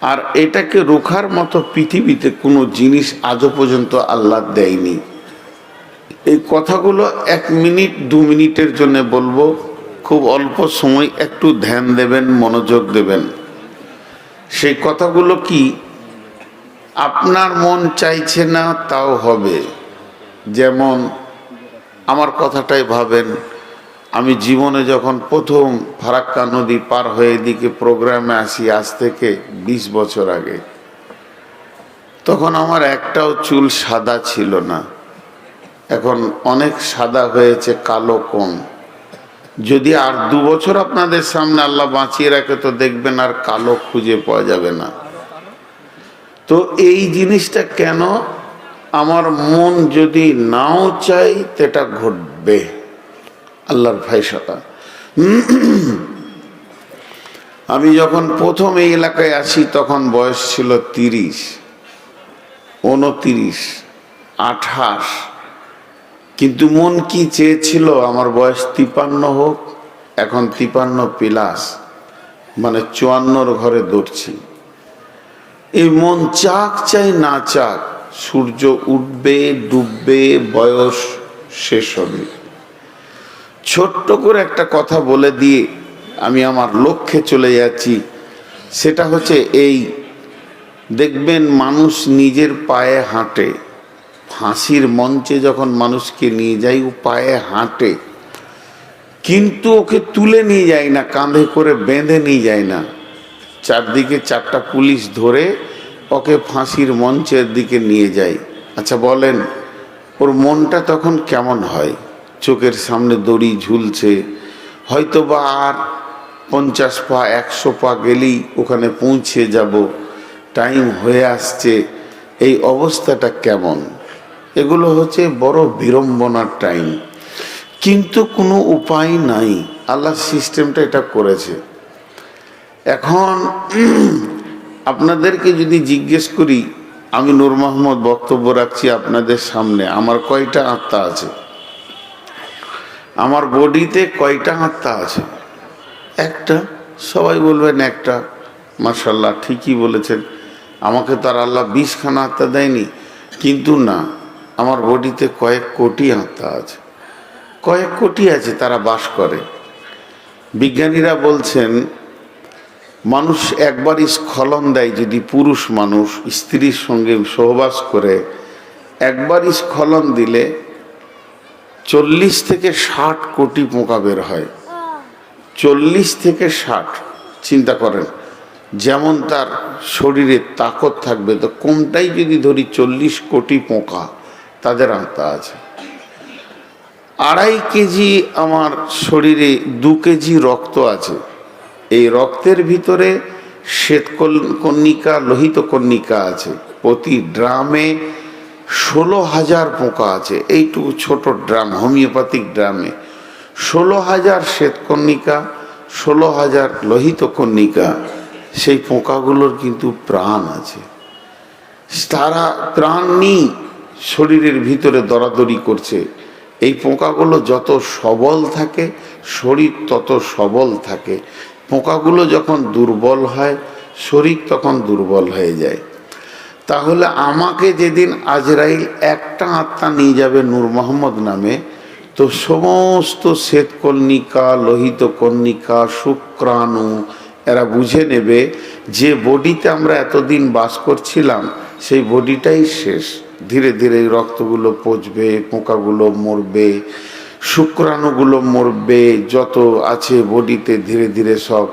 আর এটাকে রোখার মতো পৃথিবীতে কোনো জিনিস আজও পর্যন্ত আল্লাহ দেয়নি। এই কথাগুলো এক মিনিট, দু মিনিটের জন্য বলব, খুব অল্প সময় একটু ধ্যান দেবেন, মনোযোগ দেবেন। সেই কথাগুলো কি, আপনার মন চাইছে না, তাও হবে। যেমন, আমার কথাটাই ভাবেন আমি জীবনে যখন প্রথম ফারাক্কা নদী পার হয়ে এদিকে প্রোগ্রামে আসি আজ থেকে ২০ বছর আগে, তখন আমার একটাও চুল সাদা ছিল না। এখন অনেক সাদা হয়েছে, কালো কম। যদি আর দু বছর আপনাদের সামনে আল্লাহ বাঁচিয়ে রাখে তো দেখবেন আর কালো খুঁজে পাওয়া যাবে না। তো এই জিনিসটা কেন? আমার মন যদি নাও চাই সেটা ঘটবে। আল্লাহর ফাইসাটা আমি যখন প্রথম এই এলাকায় আসি, তখন বয়স ছিল তিরিশ, উনতিরিশ, আঠাশ। কিন্তু মন কি চেয়েছিল, আমার বয়স তিপান্ন হোক, এখন তিপান্ন প্লাস মানে চুয়ান্নর ঘরে দৌড়ছি। এই মন চাক চাই না চাক, সূর্য উঠবে, ডুববে, বয়স শেষ হবে। ছোট্ট করে একটা কথা বলে দিয়ে আমি আমার লক্ষ্যে চলে যাচ্ছি। সেটা হচ্ছে এই, দেখবেন মানুষ নিজের পায়ে হাঁটে। ফাঁসির মঞ্চে যখন মানুষকে নিয়ে যায়, ও পায়ে হাঁটে। কিন্তু ওকে তুলে নিয়ে যায় না, কাঁধে করে বেঁধে নিয়ে যায় না। চারদিকে চারটা পুলিশ ধরে ওকে ফাঁসির মঞ্চের দিকে নিয়ে যায়। আচ্ছা বলেন, ওর মনটা তখন কেমন হয়? চোখের সামনে দড়ি ঝুলছে। হয়তো বা আর পঞ্চাশ পা, একশো পা গেলেই ওখানে পৌঁছে যাব। টাইম হয়ে আসছে। এই অবস্থাটা কেমন? এগুলো হচ্ছে বড় বিড়ম্বনার টাইম। কিন্তু কোনো উপায় নাই। আল্লাহ সিস্টেমটা এটা করেছে। এখন আপনাদেরকে যদি জিজ্ঞেস করি, আমি নূর মোহাম্মদ বক্তব্য রাখছি আপনাদের সামনে। আমার কয়টা আত্মা আছে? আমার বডিতে কয়টা আত্মা আছে? একটা। সবাই বলবেন একটা। মার্শাল্লাহ ঠিকই বলেছেন। আমাকে তার আল্লাহ বিশখানা আত্মা দেয়নি। কিন্তু না, আমার বডিতে কয়েক কোটি আত্মা আছে। কয়েক কোটি আছে তারা বাস করে। বিজ্ঞানীরা বলছেন, মানুষ একবার স্খলন দেয় যদি পুরুষ মানুষ স্ত্রীর সঙ্গে সহবাস করে, একবার স্খলন দিলে চল্লিশ থেকে ষাট কোটি পোকা বের হয়। চল্লিশ থেকে ষাট, চিন্তা করেন, যেমন তার শরীরে তাকত থাকবে, তো কোনটাই যদি ধরি চল্লিশ কোটি পোকা, তাদের আত্মা আছে। আড়াই কেজি আমার শরীরে দু কেজি রক্ত আছে। এই রক্তের ভিতরে শ্বেত কন্যিকা লোহিত কন্যিকা আছে। প্রতি ড্রামে ষোলো হাজার পোকা আছে, এইটুকু ছোট ড্রাম, হোমিওপ্যাথিক ড্রামে। ষোলো হাজার শ্বেতকর্ণিকা ষোলো হাজার লোহিত কর্ণিকা সেই পোকাগুলোর কিন্তু প্রাণ আছে। তারা প্রাণ নেই শরীরের ভিতরে দরাদরি করছে। এই পোকাগুলো যত সবল থাকে, শরীর তত সবল থাকে। পোকাগুলো যখন দুর্বল হয়, শরীর তখন দুর্বল হয়ে যায়। তাহলে আমাকে যেদিন আজরাইল একটা আত্মা নিয়ে যাবে নূর মোহাম্মদ নামে, তো সমস্ত শ্বেতকর্ণিকা লোহিত কর্ণিকা শুক্রাণু, এরা বুঝে নেবে যে বডিতে আমরা এতদিন বাস করছিলাম, সেই বডিটাই শেষ। ধীরে ধীরে রক্তগুলো পচবে, পোকাগুলো মরবে শুক্রাণুগুলো মরবে, যত আছে বডিতে ধীরে ধীরে সব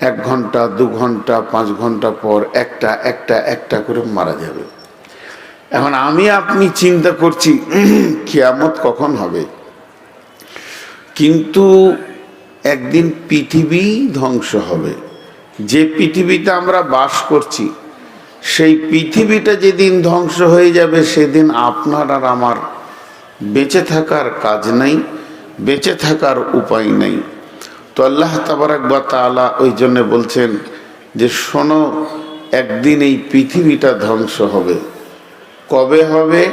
এক ঘণ্টা, দু ঘণ্টা, পাঁচ ঘণ্টা পর একটা একটা একটা করে মারা যাবে। এখন আমি আপনি চিন্তা করছি, কেয়ামত কখন হবে? কিন্তু একদিন পৃথিবী ধ্বংস হবে। যে পৃথিবীতে আমরা বাস করছি, সেই পৃথিবীটা যেদিন ধ্বংস হয়ে যাবে, সেদিন আপনার আর আমার বেঁচে থাকার কাজ নাই, বেঁচে থাকার উপায় নেই। তো আল্লাহ তাবারাক বা তালা ওই জন্য বলছেন যে, শোনো, একদিন এই পৃথিবীটা ধ্বংস হবে। কবে হবে?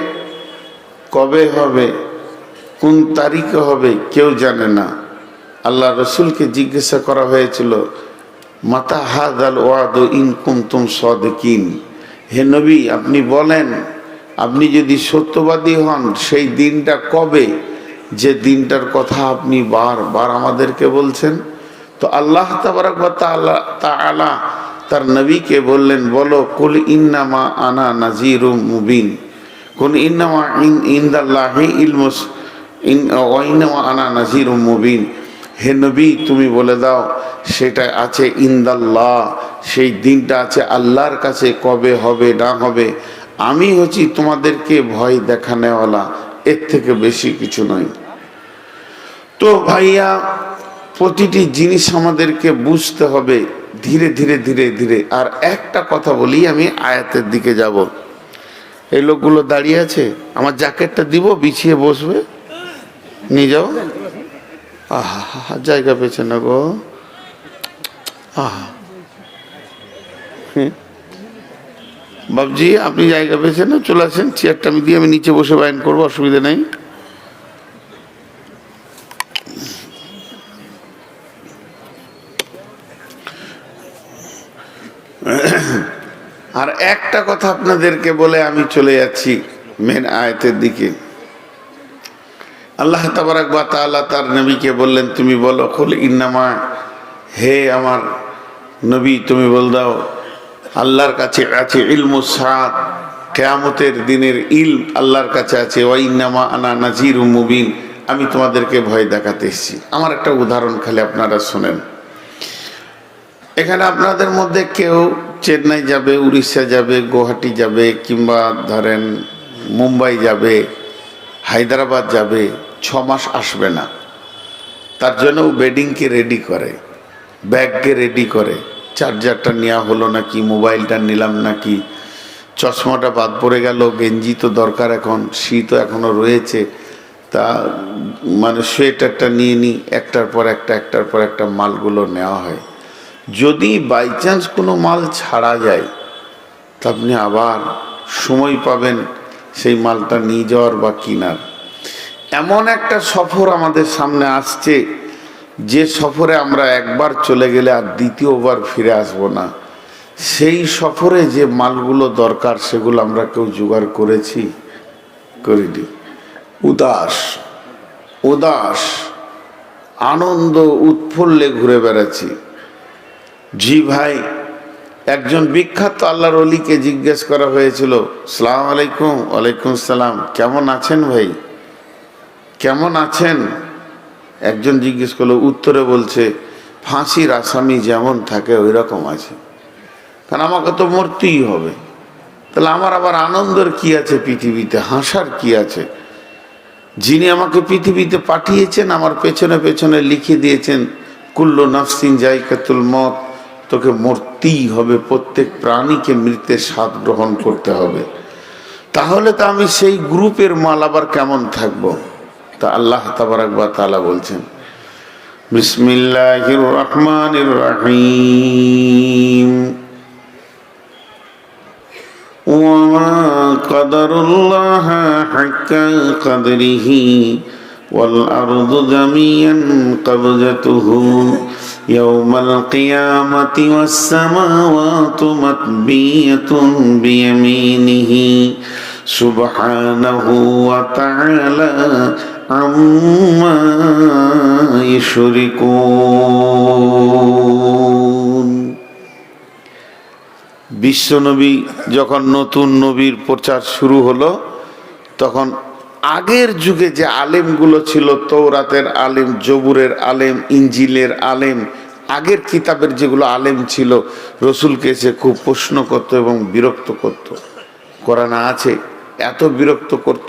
কবে হবে? কোন তারিখে হবে? কেউ জানে না। আল্লাহ রসুলকে জিজ্ঞাসা করা হয়েছিল, মাতা হাদ আল ওয়াদ ইন কুমতুম সদকিন? হে নবী, আপনি বলেন আপনি যদি সত্যবাদী হন, সেই দিনটা কবে? যে দিনটার কথা আপনি বারবার আমাদেরকে বলছেন। তো আল্লাহ তাবারক তাআলা তার নবীকে বললেন, বলো, কুল ইন্নামা আনা নাজিরুম মুবিন। কোন ইন্নামা ইন, ইন্দাল্লাহি ইলমুস, ইন ওয়াইনামা আনা নাজিরুম মুবিন। হে নবী, তুমি বলে দাও, সেটা আছে ইন্দাল্লাহ, সেই দিনটা আছে আল্লাহর কাছে কবে হবে, না হবে? আমি হচ্ছি তোমাদেরকে ভয় দেখানেওয়ালা, এর থেকে বেশি কিছু নয় তো ভাইয়া, প্রতিটি জিনিস আমাদেরকে বুঝতে হবে ধীরে ধীরে ধীরে ধীরে। আর একটা কথা বলি, আমি আয়াতের দিকে যাব। এই লোকগুলো দাঁড়িয়ে আছে, আমার জ্যাকেটটা দিব, বিছিয়ে বসবে। নিয়ে যাও। আহা, জায়গা পেয়েছে না গো। আহা। হ্যাঁ। বাবজি আপনি জায়গা পেয়েছেন না চলে আসেন চেয়ারটা আমি দিয়ে আমি নিচে বসে বায়ন করব, অসুবিধা নেই। আর একটা কথা আপনাদেরকে বলে আমি চলে যাচ্ছি মেন আয়তের দিকে। আল্লাহ তাবারাক বা তাআলা তার নবীকে বললেন, তুমি বলো খুল ইন্নামা, হে আমার নবী, তুমি বল দাও আল্লাহর কাছে আছে ইলমু সাদ। কেয়ামতের দিনের ইল আল্লাহর কাছে আছে, ওয়া ইন্নামা আনা নাজির মুবিন। আমি তোমাদেরকে ভয় দেখাতে এসেছি। আমার একটা উদাহরণ খালি আপনারা শোনেন। এখানে আপনাদের মধ্যে কেউ চেন্নাই যাবে, উড়িষ্যা যাবে, গুয়াহাটি যাবে, কিংবা ধরেন মুম্বাই যাবে, হায়দ্রাবাদ যাবে, ছ মাস আসবে না। তার জন্য বেডিংকে রেডি করে ব্যাগকে রেডি করে। চার্জারটা নেওয়া হলো নাকি মোবাইলটা নিলাম নাকি? চশমাটা বাদ পড়ে গেল, গেঞ্জি তো দরকার এখন শীতও এখনও রয়েছে। তা মানে সোয়েটারটা নিয়ে নিই একটার পর একটা, একটার পর একটা মালগুলো নেওয়া হয়। যদি বাই চান্স কোনো মাল ছাড়া যায়, তা আপনি আবার সময় পাবেন সেই মালটা নিয়ে যাওয়ার বা কিনার। এমন একটা সফর আমাদের সামনে আসছে। যে সফরে আমরা একবার চলে গেলে আর দ্বিতীয়বার ফিরে আসব না, সেই সফরে যে মালগুলো দরকার সেগুলো আমরা কেউ জোগাড় করেছি? করিনি। উদাস উদাস, আনন্দ, উৎফুল্লে ঘুরে বেড়াচ্ছি। জি ভাই, একজন বিখ্যাত আল্লাহর অলিকে জিজ্ঞেস করা হয়েছিল, সালাম আলাইকুম, ওয়ালাইকুম সালাম, কেমন আছেন ভাই? কেমন আছেন? একজন জিজ্ঞেস করল, উত্তরে বলছে, ফাঁসির আসামি যেমন থাকে ওই রকম আছে। কারণ আমাকে তো মরতেই হবে। তাহলে আমার আবার আনন্দের কি আছে পৃথিবীতে? হাসার কি আছে? যিনি আমাকে পৃথিবীতে পাঠিয়েছেন, আমার পেছনে পেছনে লিখে দিয়েছেন, কুল্ল নাফসিন জাইকাতুল মত তোকে মরতেই হবে, প্রত্যেক প্রাণীকে মৃত্যের স্বাদ গ্রহণ করতে হবে। তাহলে তো আমি সেই গ্রুপের মাল আবার কেমন থাকব? তা আল্লাহ তাবারাক বা তাআলা বলছেন বিসমিল্লাহির রহমানির রহিম وما قدر الله حق قدره والأرض جميعا قبضته يوم القيامة والسماوات مطبية بيمينه سبحانه وتعالى عما يشركون বিশ্বনবী যখন নতুন নবীর প্রচার শুরু হলো তখন আগের যুগে যে আলেমগুলো ছিল তৌরাতের আলেম জবুরের আলেম ইঞ্জিলের আলেম আগের কিতাবের যেগুলো আলেম ছিল রসুলকে এসে খুব প্রশ্ন করতো এবং বিরক্ত করত কোরআনে আছে এত বিরক্ত করত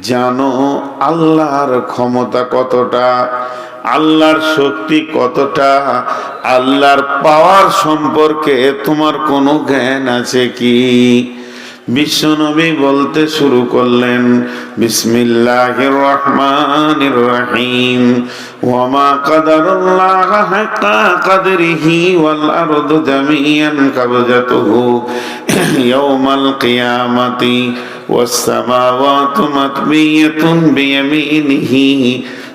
জানো আল্লাহর ক্ষমতা কতটা, আল্লাহর শক্তি কতটা, আল্লাহর পাওয়ার সম্পর্কে তোমার কোনো জ্ঞান আছে কি? বিশ্বনবী বলতে শুরু করলেন বিসমিল্লাহির রহমানির রহিম ওয়ামা কাদারুল্লাহ হাক্কা কাদরিহি ওয়াল আরদু জামিয়ান কাবজাতুহু ইয়াউমাল কিয়ামাতি والسماوات مطوية بيمينه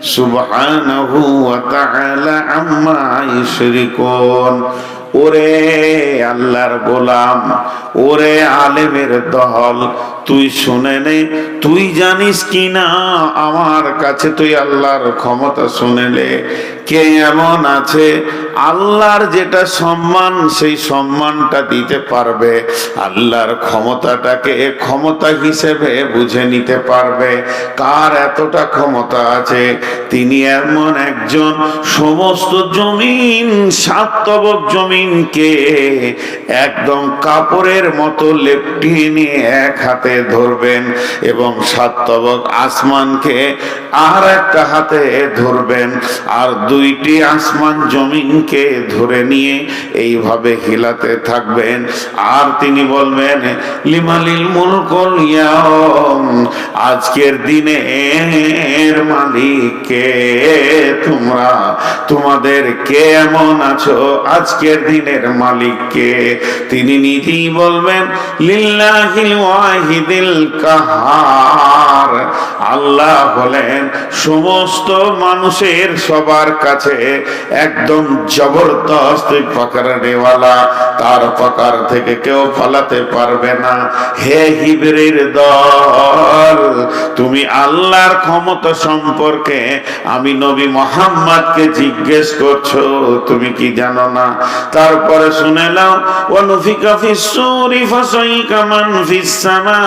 سبحانه وتعالى عما يشركون ওরে আল্লাহর গোলাম ওরে আলেমের দল তুই শুনে নে, তুই জানিস কি না আমার কাছে তুই আল্লাহর ক্ষমতা শুনেলে কে এমন আছে? আল্লাহর যেটা সম্মান, সেই সম্মানটা দিতে পারবে। আল্লাহর ক্ষমতাটাকে ক্ষমতা হিসেবে বুঝে নিতে পারবে। কার এতটা ক্ষমতা আছে? তিনি এমন একজন সমস্ত জমিন সাতবক জমিনকে একদম কাপড়ের মতো লেপটিয়ে নিয়ে এক হাতে ধরবেন এবং সাতবক আসমানকে আর একটা হাতে ধরবেন আর দুইটি আসমান জমিনকে ধরে নিয়ে এইভাবে হিলাতে থাকবেন। আর তিনি বলবেন, লিমালিল মুলকুল আজকের দিনের মালিককে তোমরা, তোমাদের কে এমন আছো? আজকের দিনের মালিককে? তিনি নিজেই বলবেন, লিল্লাহিল ওয়াহিদিল কাহার। আল্লাহ হলেন সমস্ত মানুষের সবার কাছে একদম জবরদস্ত পাকড়ানেওয়ালা তার পাকার থেকে কেউ ফালাতে পারবে না। হে হিবরের দল, তুমি আল্লাহর ক্ষমতা সম্পর্কে আমি নবী মোহাম্মদকে জিজ্ঞেস করছ, তুমি কি জানো না? তারপরে শুনে নাও ওয়ানুফিকা ফিস সূরি ফাসাইকা মান ফিস সামাওয়াতি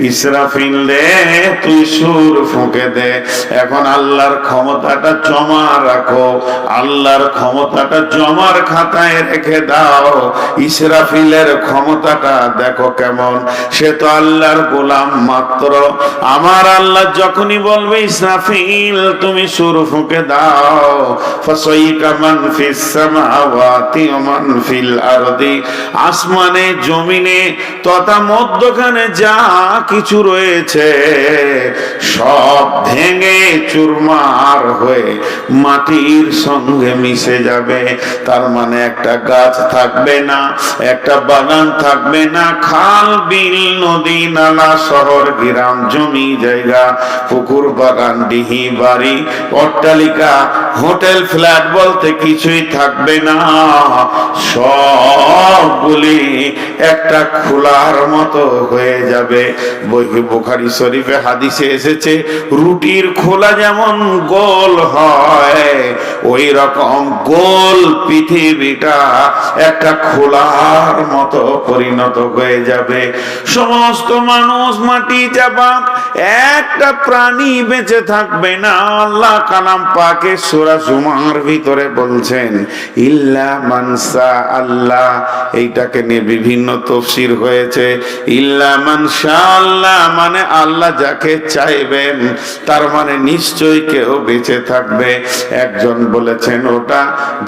ইসরাফিল দে তুই সুর ফুঁকে দে। এখন আল্লাহর ক্ষমতাটা জমা রাখো। আল্লাহর ক্ষমতাটা জমার খাতায় রেখে দাও। ইসরাফিলের ক্ষমতাটা দেখো কেমন। সে তো আল্লাহর গোলাম মাত্র। আমার আল্লাহ যখনই বলবে, ইসরাফিল, তুমি সুর ফুঁকে দাও। ফসইকা মান ফিস সামাওয়াতি ওয়া মান ফিল আরদি। আসমানে, জমিনে, তথা মধ্যখানে যা কিছু রয়েছে, সব ভেঙে চুরমার হয়ে মাটির সঙ্গে মিশে যাবে। তার মানে একটা গাছ থাকবে না, একটা বাগান থাকবে না, খাল, বিল, নদী, নালা, শহর, গ্রাম, জমি, জায়গা, পুকুর, বাগান, ডিহি, বাড়ি, অট্টালিকা, হোটেল, ফ্ল্যাট বলতে কিছুই থাকবে না। সবগুলি একটা খোলার মতো হয়ে যাবে। বুখারি শরীফে হাদিসে এসেছে, রুটির খোলা যেমন গোল হয়, ওই রকম গোল পৃথিবীটা একটা খোলার মতো পরিণত হয়ে যাবে। সমস্ত মানুষ মাটি একটা প্রাণী বেঁচে থাকবে না। আল্লাহ কালাম পাকে সুরা ভিতরে বলছেন, ইল্লা মানসা আল্লাহ এইটাকে নিয়ে বিভিন্ন তফসির হয়েছে, ইল্লা মানসা আল্লাহ মানে আল্লাহ যাকে চাইবেন, তার মানে নিশ্চয়ই কেউ বেঁচে থাকবে। একজন বলেছেন, ওটা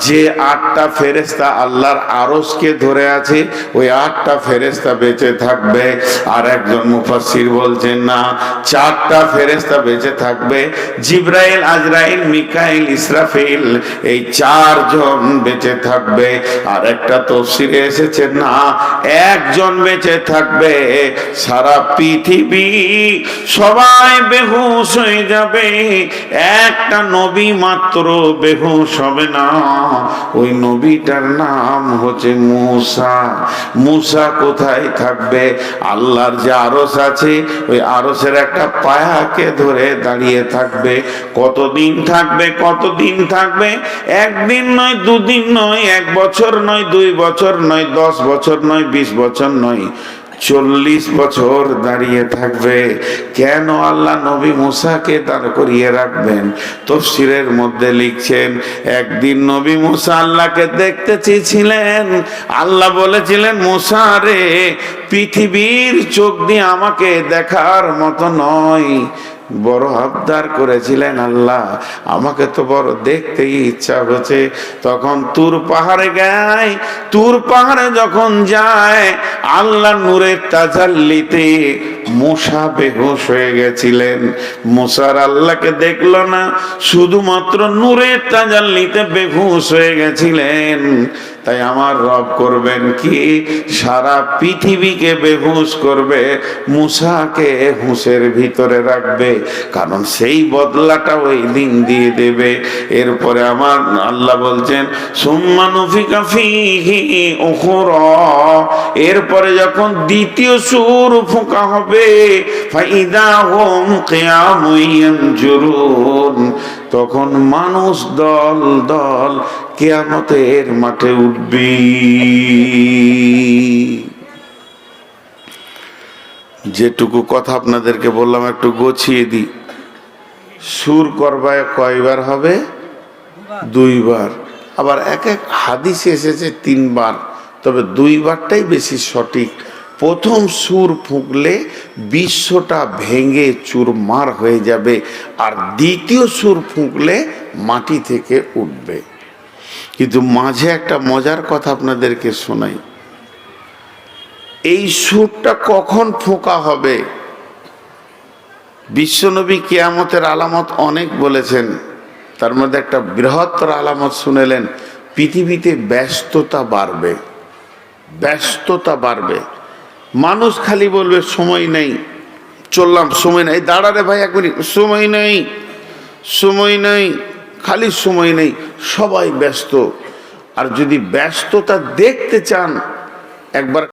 যে আটটা ফেরেস্তা আল্লাহর আরসকে ধরে আছে, ওই আটটা ফেরেস্তা বেঁচে থাকবে। আর একজন মুফাসির বলছেন, না, চারটা ফেরেস্তা বেঁচে থাকবে। জিব্রাইল, আজরাইল, মিকাইল, ইসরাফিল, এই চারজন বেঁচে থাকবে। আর একটা তফসিরে এসেছে, না, একজন বেঁচে থাকবে। সারা পৃথিবী সবাই বেহুশ হয়ে যাবে। একটা নবী মাত্র বেহুশ হবে না। ওই নবীটার নাম হচ্ছে মুসা। মুসা কোথায় থাকবে? আল্লাহর যে আরস আছে, ওই আরসের একটা পায়াকে ধরে দাঁড়িয়ে থাকবে। কতদিন থাকবে? কতদিন থাকবে? একদিন নয়, দুদিন নয়, এক বছর নয়, দুই বছর নয়, দশ বছর নয়, বিশ বছর নয়। চল্লিশ বছর দাঁড়িয়ে থাকবে। কেন আল্লাহ নবী মুসাকে দাঁড় করিয়ে রাখবেন? তফসিরের মধ্যে লিখছেন, একদিন নবী মুসা আল্লাহকে দেখতে চেয়েছিলেন। আল্লাহ বলেছিলেন, মুসা রে, পৃথিবীর চোখ দিয়ে আমাকে দেখার মতো নয়। বড় আবদার করেছিলেন আল্লাহ। আমাকে তো বড় দেখতেই ইচ্ছা হচ্ছে। তখন তুর পাহাড়ে গায়, তুর পাহাড়ে যখন যায় আল্লাহ নূরের তাজাল্লিতে মশা বেহুশ হয়ে গেছিলেন। মশার আল্লাহকে দেখল না, শুধুমাত্র নূরের তাজাল্লিতে বেহুশ হয়ে গেছিলেন। তাই আমার রব করবেন কি? সারা পৃথিবীকে বেহুশ করবে, মুসাকে হুঁসের ভিতরে রাখবে, কারণ সেই বদলাটা ওই দিন দিয়ে দেবে। এরপরে আমার আল্লাহ বলছেন সুম্মানুফিকা ফিহি উখরা। এরপরে যখন দ্বিতীয় সুর ফুঁকা হবে, ফাইদা হোম ইয়ানজুরুন। তখন মানুষ দল দল কেয়ামতের মাঠে উঠবি। যেটুকু কথা আপনাদেরকে বললাম, একটু গোছিয়ে দিই। সুর করবায় কয়বার হবে? দুইবার। আবার এক এক হাদিসে এসেছে তিনবার। তবে দুইবারটাই বেশি সঠিক। প্রথম সুর ফুঁকলে বিশ্বটা ভেঙে চুরমার হয়ে যাবে, আর দ্বিতীয় সুর ফুঁকলে মাটি থেকে উঠবে। কিন্তু মাঝে একটা মজার কথা আপনাদেরকে শোনাই। এই সুরটা কখন ফোঁকা হবে? বিশ্বনবী কেয়ামতের আলামত অনেক বলেছেন, তার মধ্যে একটা বৃহত্তর আলামত শুনেলেন, পৃথিবীতে ব্যস্ততা বাড়বে ব্যস্ততা বাড়বে। মানুষ খালি বলবে, সময় নেই। চললাম, সময় নেই। দাঁড়ারে ভাই, এক মিনিট। সময় নেই। সময় নেই। খালি সময় নেই। সবাই ব্যস্ত। আর যদি ব্যস্ততা দেখতে চান একবার